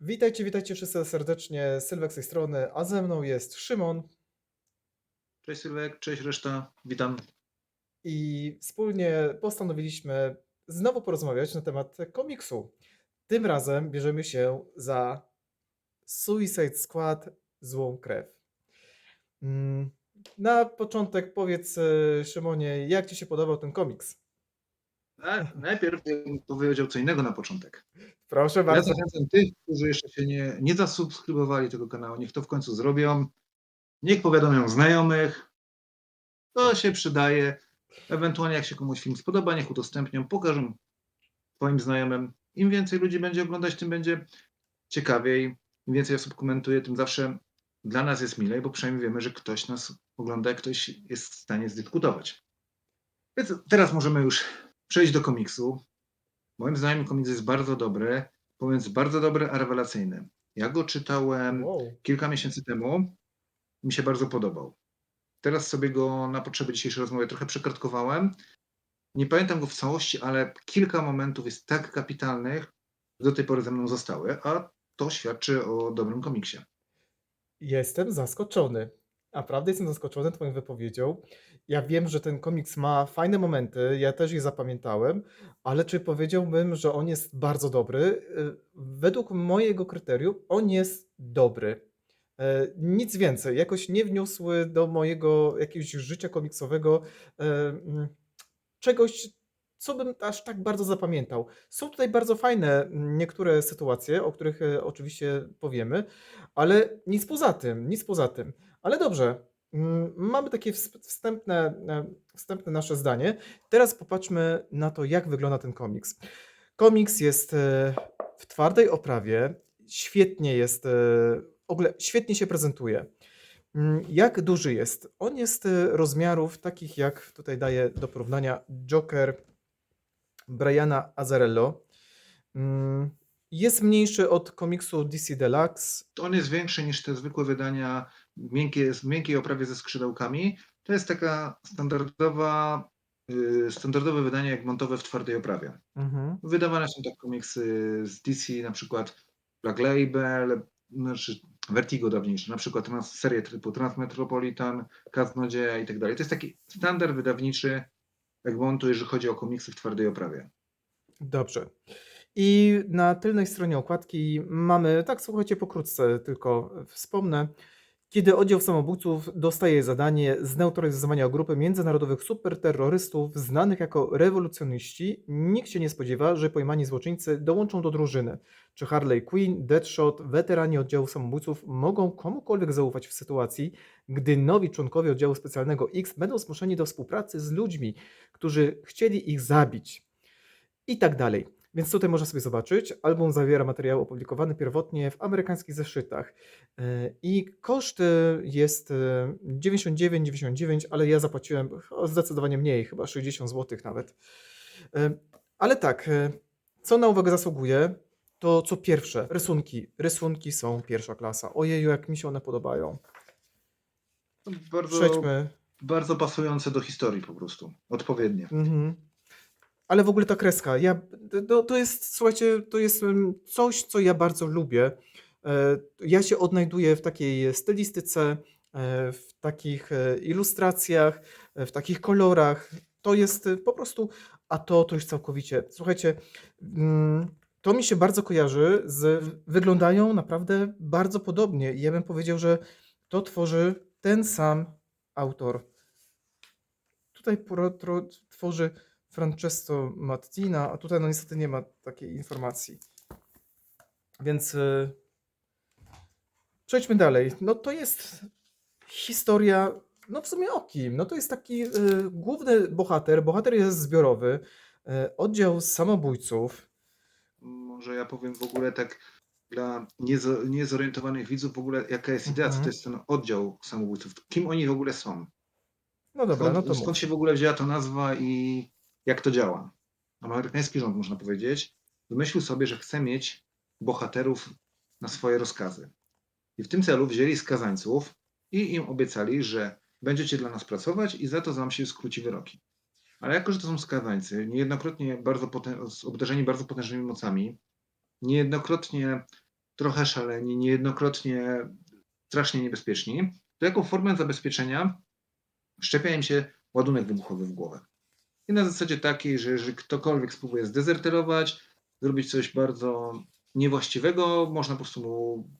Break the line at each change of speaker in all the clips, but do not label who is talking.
Witajcie, witajcie wszyscy serdecznie. Sylwek z tej strony, a ze mną jest Szymon
Cześć Sylwek, cześć reszta, witam.
i wspólnie postanowiliśmy znowu porozmawiać na temat komiksu. Tym razem bierzemy się za Suicide Squad Złą Krew. Mm, Na początek powiedz, e, Szymonie, jak Ci się podobał ten komiks?
A, najpierw bym powiedział co innego na początek.
Proszę
Ja
bardzo.
zachęcam tych, którzy jeszcze się nie, nie zasubskrybowali tego kanału, niech to w końcu zrobią. Niech powiadomią znajomych. To się przydaje. Ewentualnie jak się komuś film spodoba, niech udostępnią, pokażą swoim znajomym. Im więcej ludzi będzie oglądać, tym będzie ciekawiej. Im więcej osób komentuje, tym zawsze dla nas jest milej, bo przynajmniej wiemy, że ktoś nas ogląda, ktoś jest w stanie zdyskutować. Więc teraz możemy już przejść do komiksu. Moim zdaniem komiks jest bardzo dobry, powiedz bardzo dobry, a rewelacyjny. Ja go czytałem
Wow.
kilka miesięcy temu, mi się bardzo podobał. Teraz sobie go na potrzeby dzisiejszej rozmowy trochę przekartkowałem. Nie pamiętam go w całości, ale kilka momentów jest tak kapitalnych, że do tej pory ze mną zostały, a to świadczy o dobrym komiksie.
Jestem zaskoczony. Naprawdę jestem zaskoczony Twoją wypowiedzią. Ja wiem, że ten komiks ma fajne momenty, ja też je zapamiętałem, ale czy powiedziałbym, że on jest bardzo dobry? Y, Według mojego kryterium on jest dobry. E, Nic więcej, jakoś nie wniósł do mojego jakiegoś życia komiksowego e, mm, czegoś, co bym aż tak bardzo zapamiętał. Są tutaj bardzo fajne mm, niektóre sytuacje, o których oczywiście powiemy, ale nic poza tym, nic poza tym. Ale dobrze, mm, mamy takie ws- wstępne, e, wstępne nasze zdanie. Teraz popatrzmy na to, jak wygląda ten komiks. Komiks jest e, w twardej oprawie, świetnie jest, e, w ogóle świetnie się prezentuje. Mm, Jak duży jest? On jest rozmiarów takich jak tutaj daję do porównania Joker Briana Azzarello. Mm, Jest mniejszy od komiksu DC Deluxe.
On jest większy niż te zwykłe wydania miękkie, w miękkiej oprawie ze skrzydełkami. To jest taka standardowa, yy, standardowe wydanie jak montowe w twardej oprawie.
Mhm.
Wydawane są tak komiksy z DC, na przykład Black Label, znaczy Vertigo dawniejsze, na przykład trans, serie typu Transmetropolitan, Kaznodzieja i tak dalej. To jest taki standard wydawniczy Egmontu, jeżeli chodzi o komiksy w twardej oprawie.
Dobrze. I na tylnej stronie okładki mamy, tak słuchajcie, pokrótce tylko wspomnę, kiedy oddział samobójców dostaje zadanie zneutralizowania grupy międzynarodowych superterrorystów znanych jako rewolucjoniści, nikt się nie spodziewa, że pojmani złoczyńcy dołączą do drużyny. Czy Harley Quinn, Deadshot, weterani oddziału samobójców mogą komukolwiek zaufać w sytuacji, gdy nowi członkowie oddziału specjalnego X będą zmuszeni do współpracy z ludźmi, którzy chcieli ich zabić i tak dalej. Więc tutaj można sobie zobaczyć. Album zawiera materiał opublikowany pierwotnie w amerykańskich zeszytach. Yy, I koszt jest y, 99,99, ale ja zapłaciłem zdecydowanie mniej, chyba 60 zł nawet. Yy, Ale tak, co na uwagę zasługuje, to co pierwsze, rysunki. Rysunki są pierwsza klasa. Ojeju, jak mi się one podobają.
Bardzo,
Przejdźmy.
bardzo pasujące do historii po prostu, odpowiednie.
Mhm. Ale w ogóle ta kreska, ja, to, to jest, słuchajcie, to jest coś, co ja bardzo lubię. E, Ja się odnajduję w takiej stylistyce, e, w takich e, ilustracjach, w takich kolorach. To jest po prostu, a to to całkowicie. Słuchajcie, mm, to mi się bardzo kojarzy z, wyglądają naprawdę bardzo podobnie. I ja bym powiedział, że to tworzy ten sam autor. Tutaj tworzy Francesco Mattina, a tutaj no niestety nie ma takiej informacji. Więc y, przejdźmy dalej. No to jest historia, no w sumie o kim? No to jest taki y, główny bohater, bohater jest zbiorowy, y, oddział samobójców.
Może ja powiem w ogóle tak dla niezo, niezorientowanych widzów w ogóle jaka jest idea, co
Mhm.
to jest ten oddział samobójców, kim oni w ogóle są.
No dobra,
Skąd,
no to mów.
skąd się w ogóle wzięła ta nazwa i jak to działa? Amerykański rząd, można powiedzieć, wymyślił sobie, że chce mieć bohaterów na swoje rozkazy. I w tym celu wzięli skazańców i im obiecali, że będziecie dla nas pracować i za to wam się skróci wyroki. Ale jako, że to są skazańcy, niejednokrotnie bardzo obdarzeni bardzo potężnymi mocami, niejednokrotnie trochę szaleni, niejednokrotnie strasznie niebezpieczni, to jako formę zabezpieczenia szczepia im się ładunek wybuchowy w głowę. I na zasadzie takiej, że jeżeli ktokolwiek spróbuje zdezerterować, zrobić coś bardzo niewłaściwego, można po prostu mu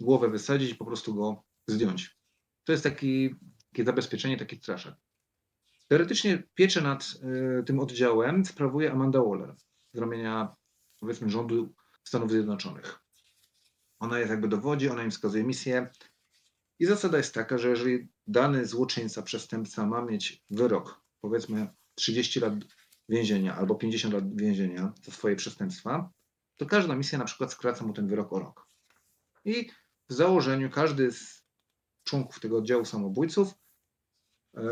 głowę wysadzić i po prostu go zdjąć. To jest taki, takie zabezpieczenie, taki straszak. Teoretycznie pieczę nad y, tym oddziałem sprawuje Amanda Waller z ramienia, powiedzmy, rządu Stanów Zjednoczonych. Ona jest jakby dowodzi, ona im wskazuje misję. I zasada jest taka, że jeżeli dany złoczyńca, przestępca ma mieć wyrok, powiedzmy 30 lat więzienia albo 50 lat więzienia za swoje przestępstwa, to każda misja na przykład skraca mu ten wyrok o rok. I w założeniu każdy z członków tego oddziału samobójców e,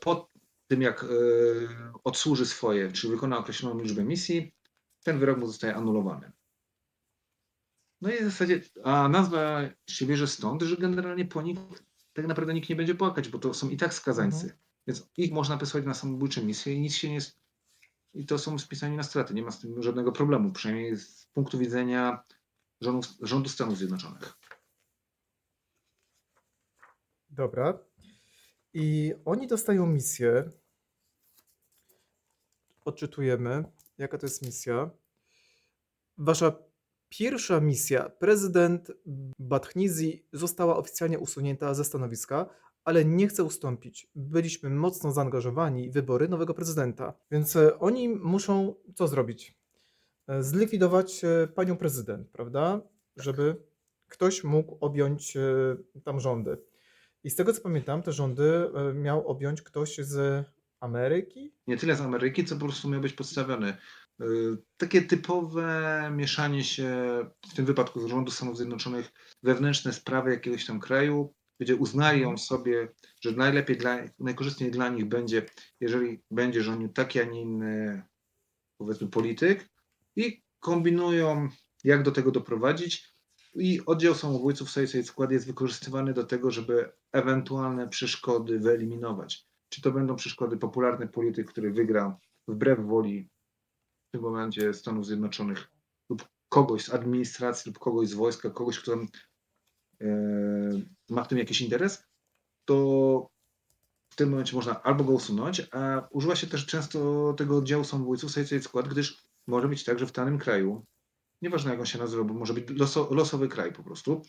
po tym jak e, odsłuży swoje, czy wykona określoną liczbę misji, ten wyrok mu zostaje anulowany. No i w zasadzie, a nazwa się bierze stąd, że generalnie po nich tak naprawdę nikt nie będzie płakać, bo to są i tak skazańcy. Więc ich można wysłać na samobójcze misje i nic się nie. I to są spisani na straty. Nie ma z tym żadnego problemu, przynajmniej z punktu widzenia rządu, rządu Stanów Zjednoczonych.
Dobra. I oni dostają misję. Odczytujemy, jaka to jest misja. Wasza pierwsza misja, prezydent Batchnizi, została oficjalnie usunięta ze stanowiska, ale nie chce ustąpić. Byliśmy mocno zaangażowani w wybory nowego prezydenta, więc e, oni muszą co zrobić? E, Zlikwidować e, panią prezydent, prawda? Żeby ktoś mógł objąć tam rządy. I z tego co pamiętam, te rządy miał objąć ktoś z Ameryki?
Nie tyle z Ameryki, co po prostu miał być podstawiony. Takie typowe mieszanie się, w tym wypadku z rządu Stanów Zjednoczonych, wewnętrzne sprawy jakiegoś tam kraju, gdzie uznają sobie, że najlepiej dla, najkorzystniej dla nich będzie, jeżeli będzie rządził taki, a nie inny, powiedzmy, polityk i kombinują, jak do tego doprowadzić. I oddział samobójców Suicide Squad jest wykorzystywany do tego, żeby ewentualne przeszkody wyeliminować. Czy to będą przeszkody popularny polityk, który wygra wbrew woli w tym momencie Stanów Zjednoczonych lub kogoś z administracji lub kogoś z wojska, kogoś, kto ma w tym jakiś interes, to w tym momencie można albo go usunąć, a używa się też często tego oddziału samobójców Suicide Squad, gdyż może być tak, że w danym kraju, nieważne jak on się nazywa, bo może być loso, losowy kraj po prostu,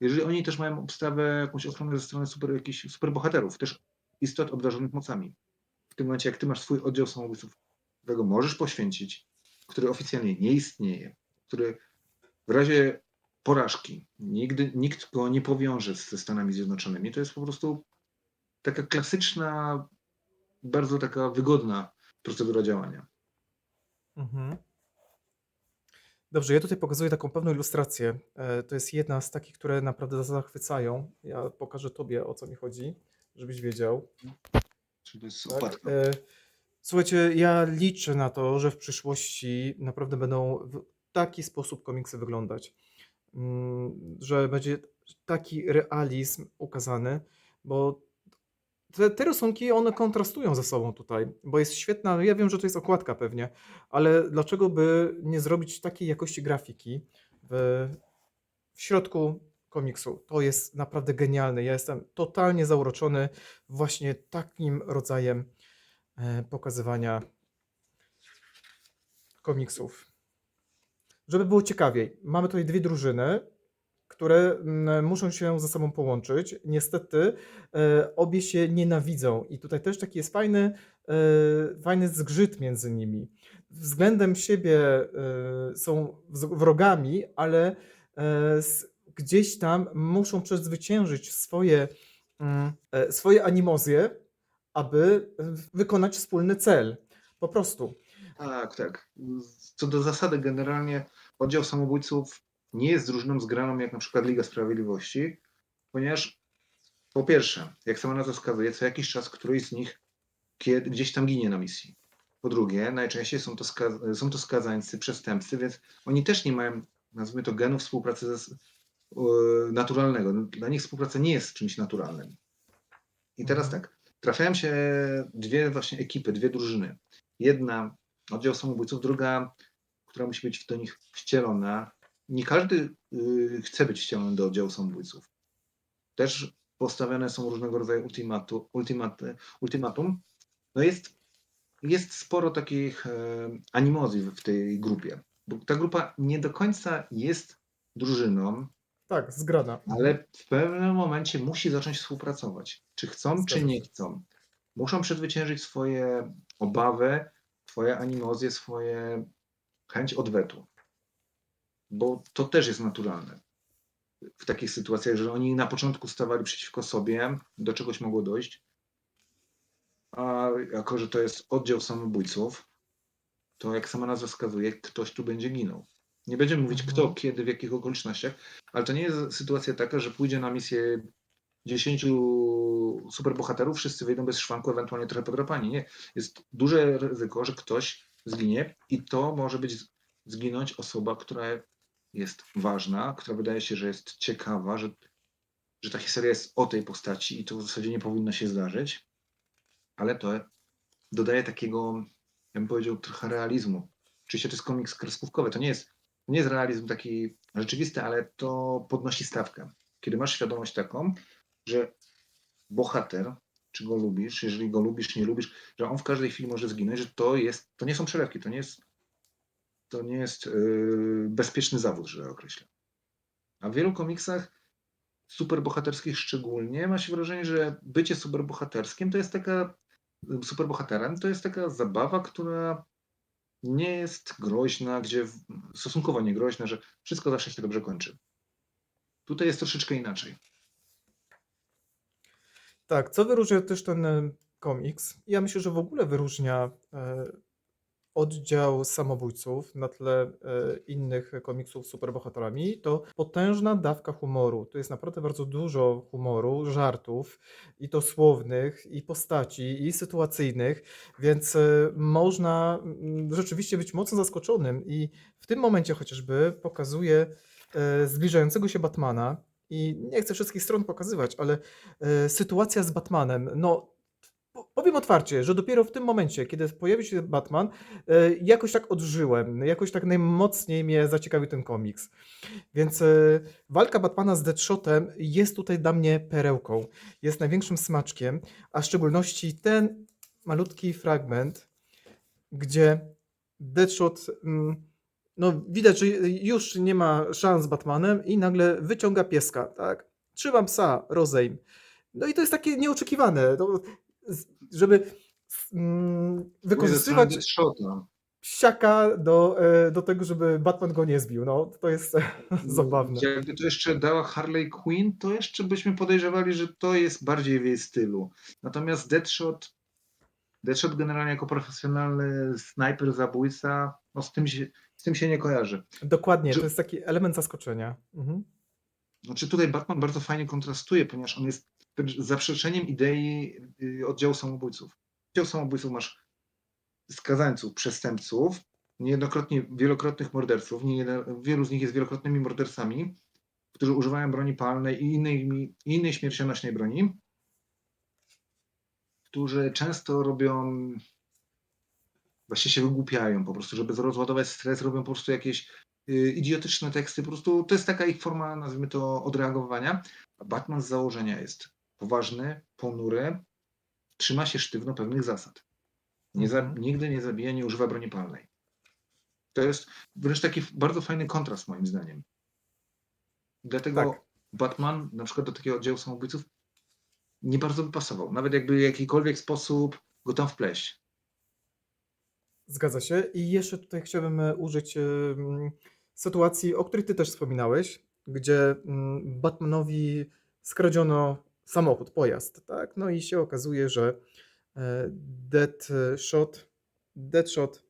jeżeli oni też mają obstawę, jakąś ochronę ze strony super, jakichś superbohaterów, też istot obdarzonych mocami. W tym momencie, jak ty masz swój oddział samobójców, którego możesz poświęcić, który oficjalnie nie istnieje, który w razie porażki nigdy nikt go nie powiąże ze Stanami Zjednoczonymi, to jest po prostu taka klasyczna, bardzo taka wygodna procedura działania.
Mhm. Dobrze, ja tutaj pokazuję taką pewną ilustrację. E, To jest jedna z takich, które naprawdę zachwycają. Ja pokażę Tobie, o co mi chodzi, żebyś wiedział.
Czyli to jest
Tak? E, Słuchajcie, ja liczę na to, że w przyszłości naprawdę będą w taki sposób komiksy wyglądać. Mm, Że będzie taki realizm ukazany, bo te, te rysunki, one kontrastują ze sobą tutaj, bo jest świetna, ja wiem, że to jest okładka pewnie, ale dlaczego by nie zrobić takiej jakości grafiki w, w środku komiksu? To jest naprawdę genialne. Ja jestem totalnie zauroczony właśnie takim rodzajem e, pokazywania komiksów. Żeby było ciekawiej, mamy tutaj dwie drużyny, które mm, muszą się ze sobą połączyć. Niestety e, obie się nienawidzą i tutaj też taki jest fajny, e, fajny zgrzyt między nimi. Względem siebie e, są wrogami, ale gdzieś tam muszą przezwyciężyć swoje, mm, swoje animozje, aby wykonać wspólny cel. Po prostu.
Tak, tak. Co do zasady, generalnie oddział samobójców nie jest drużyną zgraną jak na przykład Liga Sprawiedliwości, ponieważ po pierwsze, jak sama nazwa wskazuje, co jakiś czas któryś z nich kiedy, gdzieś tam ginie na misji. Po drugie, najczęściej są to, ska- są to skazańcy, przestępcy, więc oni też nie mają, nazwijmy to, genu współpracy yy, naturalnego. Dla nich współpraca nie jest czymś naturalnym. I teraz
Mhm.
tak, trafiają się dwie właśnie ekipy, dwie drużyny. Jedna oddział samobójców, druga, która musi być do nich wcielona, nie każdy y, chce być ściągnięty do oddziału samobójców. Też postawione są różnego rodzaju ultimatu, ultimaty, ultimatum. No jest, jest sporo takich e, animozji w tej grupie. Bo ta grupa nie do końca jest drużyną,
Tak, zgrana.
ale w pewnym momencie musi zacząć współpracować. Czy chcą, czy nie chcą. Muszą przezwyciężyć swoje obawy, swoje animozje, swoje chęć odwetu. Bo to też jest naturalne. W takich sytuacjach, że oni na początku stawali przeciwko sobie, do czegoś mogło dojść, a jako, że to jest oddział samobójców, to jak sama nazwa wskazuje, ktoś tu będzie ginął. Nie będziemy mówić
Mhm.
kto, kiedy, w jakich okolicznościach, ale to nie jest sytuacja taka, że pójdzie na misję 10 superbohaterów, wszyscy wyjdą bez szwanku, ewentualnie trochę podrapani. Nie. Jest duże ryzyko, że ktoś zginie i to może być zginąć osoba, która jest ważna, która wydaje się, że jest ciekawa, że, że ta historia jest o tej postaci i to w zasadzie nie powinno się zdarzyć, ale to dodaje takiego, ja bym powiedział, trochę realizmu. Oczywiście to jest komiks kreskówkowy, to nie jest, nie jest realizm taki rzeczywisty, ale to podnosi stawkę. Kiedy masz świadomość taką, że bohater, czy go lubisz, jeżeli go lubisz, nie lubisz, że on w każdej chwili może zginąć, że to jest, to nie są przelewki, to nie jest, to nie jest yy, bezpieczny zawód, że określę. A w wielu komiksach superbohaterskich szczególnie ma się wrażenie, że bycie superbohaterskim to jest taka superbohaterem to jest taka zabawa, która nie jest groźna, gdzie stosunkowo nie groźna, że wszystko zawsze się dobrze kończy. Tutaj jest troszeczkę inaczej.
Tak, co wyróżnia też ten e, komiks? Ja myślę, że w ogóle wyróżnia e, oddział samobójców na tle e, innych komiksów z superbohaterami, to potężna dawka humoru. Tu jest naprawdę bardzo dużo humoru, żartów, i to słownych, i postaci, i sytuacyjnych, więc można mm, rzeczywiście być mocno zaskoczonym. I w tym momencie chociażby pokazuje zbliżającego się Batmana. I nie chcę wszystkich stron pokazywać, ale e, sytuacja z Batmanem. No, po- powiem otwarcie, że dopiero w tym momencie, kiedy pojawił się Batman, e, jakoś tak odżyłem, jakoś tak najmocniej mnie zaciekawił ten komiks. Więc e, walka Batmana z Deadshotem jest tutaj dla mnie perełką, jest największym smaczkiem, a w szczególności ten malutki fragment, gdzie Deadshot, mm, no widać, że już nie ma szans z Batmanem i nagle wyciąga pieska, tak? Trzymam psa, rozejm. No i to jest takie nieoczekiwane, no, żeby mm, wykorzystywać psiaka do, e, do tego, żeby Batman go nie zbił. No, to jest zabawne.
Jakby to jeszcze dała Harley Quinn, to jeszcze byśmy podejrzewali, że to jest bardziej w jej stylu. Natomiast Deadshot, Deadshot generalnie jako profesjonalny snajper, zabójca, no z tym się, z tym się nie kojarzy.
Dokładnie,
Że-
to jest taki element zaskoczenia. Mhm.
Znaczy tutaj Batman bardzo fajnie kontrastuje, ponieważ on jest zaprzeczeniem idei y, oddziału samobójców. Oddział samobójców masz skazańców, przestępców, niejednokrotnie wielokrotnych morderców, nie jeden, wielu z nich jest wielokrotnymi mordercami, którzy używają broni palnej i innej, i innej śmiercionośnej broni, którzy często robią, właśnie się wygłupiają po prostu, żeby rozładować stres, robią po prostu jakieś y, idiotyczne teksty, po prostu to jest taka ich forma, nazwijmy to, odreagowania. A Batman z założenia jest poważny, ponury, trzyma się sztywno pewnych zasad. Nie za,
Mhm.
nigdy nie zabija, nie używa broni palnej. To jest wręcz taki bardzo fajny kontrast moim zdaniem. Dlatego
Tak.
Batman na przykład do takiego oddziału samobójców nie bardzo by pasował. Nawet jakby w jakikolwiek sposób go tam wpleść.
Zgadza się. I jeszcze tutaj chciałbym e, użyć e, sytuacji, o której ty też wspominałeś, gdzie Batmanowi skradziono samochód, pojazd, tak? No i się okazuje, że e, Deadshot, Deadshot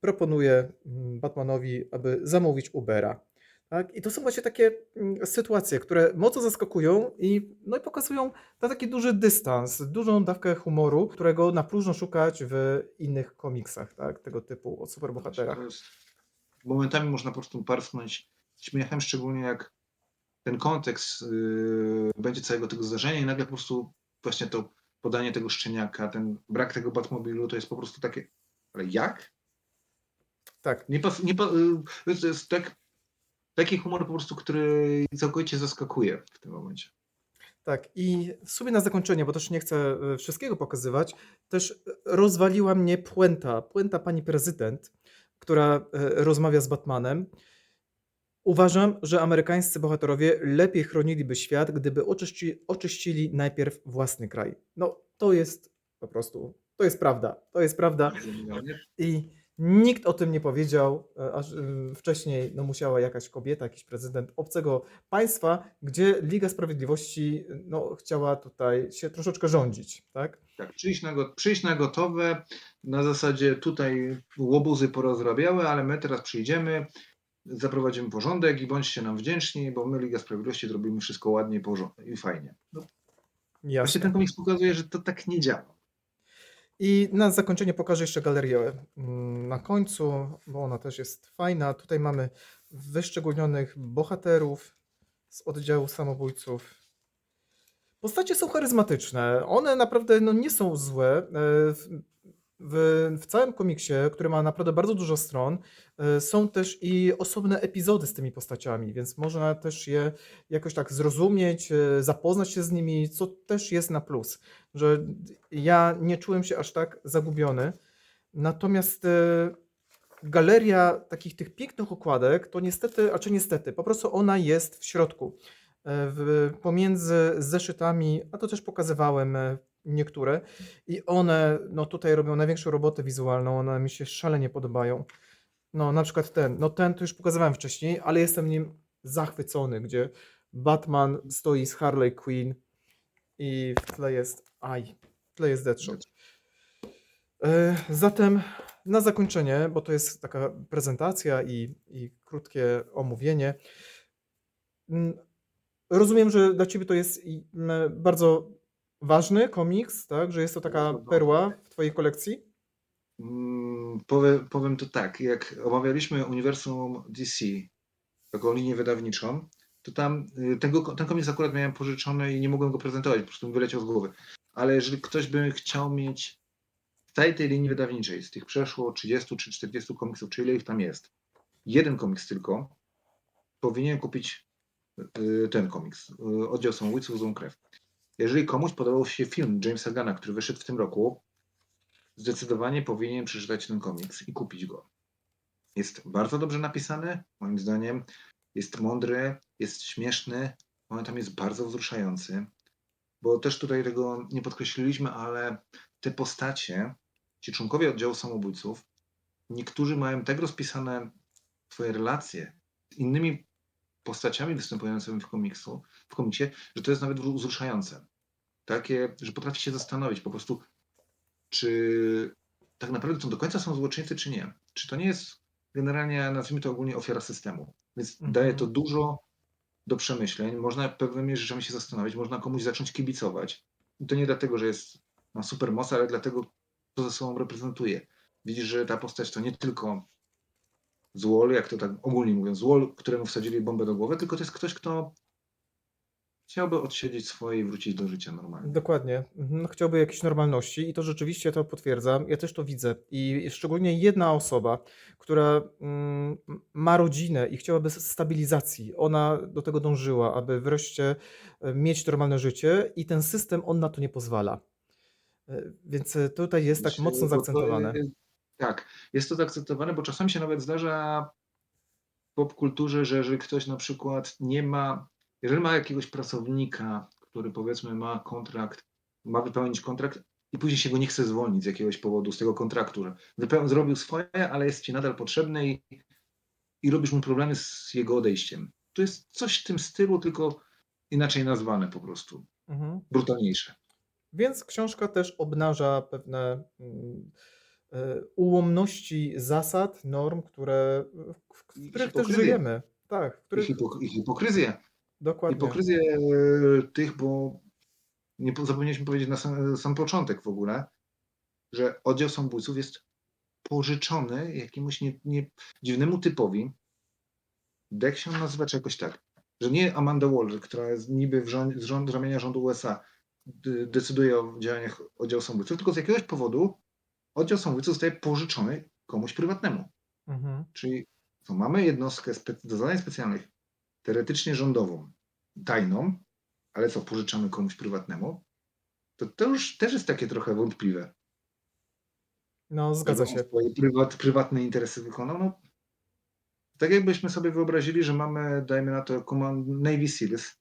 proponuje Batmanowi, aby zamówić Ubera. Tak? I to są właśnie takie mm, sytuacje, które mocno zaskakują i, no i pokazują na taki duży dystans, dużą dawkę humoru, którego na próżno szukać w innych komiksach, tak? tego typu o superbohaterach.
Jest, momentami można po prostu parsknąć śmiechem, szczególnie jak ten kontekst yy, będzie całego tego zdarzenia i nagle po prostu właśnie to podanie tego szczeniaka, ten brak tego Batmobilu to jest po prostu takie, ale jak?
Tak,
Nie pas, nie pa, y, to jest tak, taki humor po prostu, który całkowicie zaskakuje w tym momencie.
Tak, i w sumie na zakończenie, bo też nie chcę e, wszystkiego pokazywać, też rozwaliła mnie puenta, puenta pani prezydent, która e, rozmawia z Batmanem. Uważam, że amerykańscy bohaterowie lepiej chroniliby świat, gdyby oczyści, oczyścili najpierw własny kraj. No, to jest po prostu, to jest prawda, to jest prawda. I nikt o tym nie powiedział, e, aż y, wcześniej no, musiała jakaś kobieta, jakiś prezydent obcego państwa, gdzie Liga Sprawiedliwości no, chciała tutaj się troszeczkę rządzić, tak?
Tak, przyjść na, go, przyjść na gotowe, na zasadzie tutaj łobuzy porozrabiały, ale my teraz przyjdziemy, zaprowadzimy porządek i bądźcie nam wdzięczni, bo my Liga Sprawiedliwości zrobimy wszystko ładnie i, i fajnie. No, właśnie ten komiks pokazuje, że to tak nie działa.
I na zakończenie pokażę jeszcze galerię mm, na końcu, bo ona też jest fajna. Tutaj mamy wyszczególnionych bohaterów z oddziału samobójców. Postacie są charyzmatyczne. One naprawdę no, nie są złe. W, w, całym komiksie, który ma naprawdę bardzo dużo stron, e, są też i osobne epizody z tymi postaciami, więc można też je jakoś tak zrozumieć, e, zapoznać się z nimi, co też jest na plus, że ja nie czułem się aż tak zagubiony. Natomiast e, galeria takich tych pięknych okładek, to niestety, a czy niestety, po prostu ona jest w środku. W, pomiędzy zeszytami, a to też pokazywałem niektóre, i one no tutaj robią największą robotę wizualną, one mi się szalenie podobają. No na przykład ten, no ten to już pokazywałem wcześniej, ale jestem nim zachwycony, gdzie Batman stoi z Harley Quinn i w tle jest, aj, w tle jest Deadshot. E, Zatem na zakończenie, bo to jest taka prezentacja i, i krótkie omówienie. mm, Rozumiem, że dla Ciebie to jest bardzo ważny komiks, tak? Że jest to taka perła w Twojej kolekcji?
Mm, Powiem, powiem to tak, jak omawialiśmy uniwersum DC, taką linię wydawniczą, to tam y, tego, ten komiks akurat miałem pożyczony i nie mogłem go prezentować, po prostu mi wyleciał z głowy. Ale jeżeli ktoś by chciał mieć z całej tej linii wydawniczej, z tych przeszło 30 czy 40 komiksów, czy ile ich tam jest, jeden komiks tylko, powinien kupić y, ten komiks, y, Oddział Samobójców Złą Krew. Jeżeli komuś podobał się film Jamesa Gana, który wyszedł w tym roku, zdecydowanie powinien przeczytać ten komiks i kupić go. Jest bardzo dobrze napisany, moim zdaniem. Jest mądry, jest śmieszny, momentami jest bardzo wzruszający. Bo też tutaj tego nie podkreśliliśmy, ale te postacie, ci członkowie oddziału samobójców, niektórzy mają tak rozpisane swoje relacje z innymi postaciami występującymi w komiksu, w komiksie, że to jest nawet wzruszające. Takie, że potrafi się zastanowić po prostu, czy tak naprawdę to do końca są złoczyńcy, czy nie. Czy to nie jest generalnie, nazwijmy to ogólnie, ofiara systemu. Więc
Mhm.
daje to dużo do przemyśleń. Można pewnymi rzeczami się zastanowić, można komuś zacząć kibicować. I to nie dlatego, że jest ma super moc, ale dlatego, co ze sobą reprezentuje. Widzisz, że ta postać to nie tylko złol, jak to tak ogólnie mówiąc, złol, któremu wsadzili bombę do głowy, tylko to jest ktoś, kto chciałby odsiedzieć swoje i wrócić do życia normalnie.
Dokładnie. Mhm, Chciałby jakiejś normalności i to rzeczywiście to potwierdzam. Ja też to widzę. I szczególnie jedna osoba, która mm, ma rodzinę i chciałaby stabilizacji, ona do tego dążyła, aby wreszcie e, mieć normalne życie i ten system, on na to nie pozwala. E, Więc e, tutaj jest tak mocno zaakcentowane.
jest- Tak, jest to zaakcentowane, bo czasami się nawet zdarza w popkulturze, że jeżeli ktoś na przykład nie ma, jeżeli ma jakiegoś pracownika, który powiedzmy ma kontrakt, ma wypełnić kontrakt i później się go nie chce zwolnić z jakiegoś powodu z tego kontraktu, że wypeł- zrobił swoje, ale jest ci nadal potrzebny i, i robisz mu problemy z jego odejściem. To jest coś w tym stylu, tylko inaczej nazwane po prostu,
Mhm.
brutalniejsze.
Więc książka też obnaża pewne mm, e, ułomności zasad, norm, które, w,
I
których też żyjemy. Tak, w
I,
których
hipok- i hipokryzję.
Dokładnie.
Hipokryzję e, tych, bo nie po- zapomnieliśmy powiedzieć na sam, sam początek w ogóle, że oddział samobójców jest pożyczony jakiemuś nie, nie, dziwnemu typowi. Się nazywa czy jakoś tak. Że nie Amanda Waller, która jest niby w rząd, z, rząd, ramienia rządu USA decyduje o działaniach oddziału samobójców, tylko z jakiegoś powodu oddział samobójców zostaje pożyczony komuś prywatnemu.
Mhm.
Czyli to mamy jednostkę do zadań specjalnych, teoretycznie rządową, tajną, ale co, pożyczamy komuś prywatnemu? To to już też jest takie trochę wątpliwe.
No, zgadza się.
swoje prywat prywatne interesy wykonał, no tak jakbyśmy sobie wyobrazili, że mamy, dajmy na to, command Navy Seals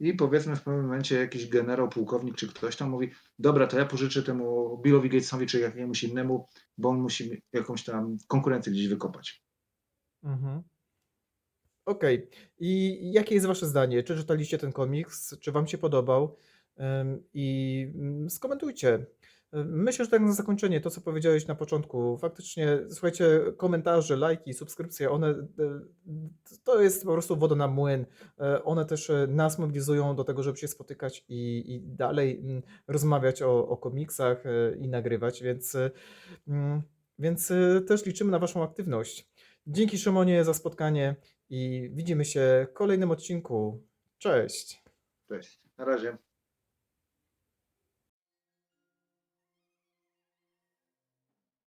i powiedzmy w pewnym momencie jakiś generał, pułkownik czy ktoś tam mówi: "Dobra, to ja pożyczę temu Billowi Gatesowi czy jakiemuś innemu, bo on musi jakąś tam konkurencję gdzieś wykopać".
Mhm. Okej. I jakie jest wasze zdanie? Czy czytaliście ten komiks? Czy wam się podobał? I mm, skomentujcie. Myślę, że tak na zakończenie, to co powiedziałeś na początku, faktycznie, słuchajcie, komentarze, lajki, subskrypcje, one, y, to jest po prostu woda na młyn. E, One też e, nas mobilizują do tego, żeby się spotykać i, i dalej mm, rozmawiać o, o komiksach e, i nagrywać, więc, e, mm, więc e, też liczymy na waszą aktywność. Dzięki Szymonie za spotkanie i widzimy się w kolejnym odcinku. Cześć.
Cześć. Na razie.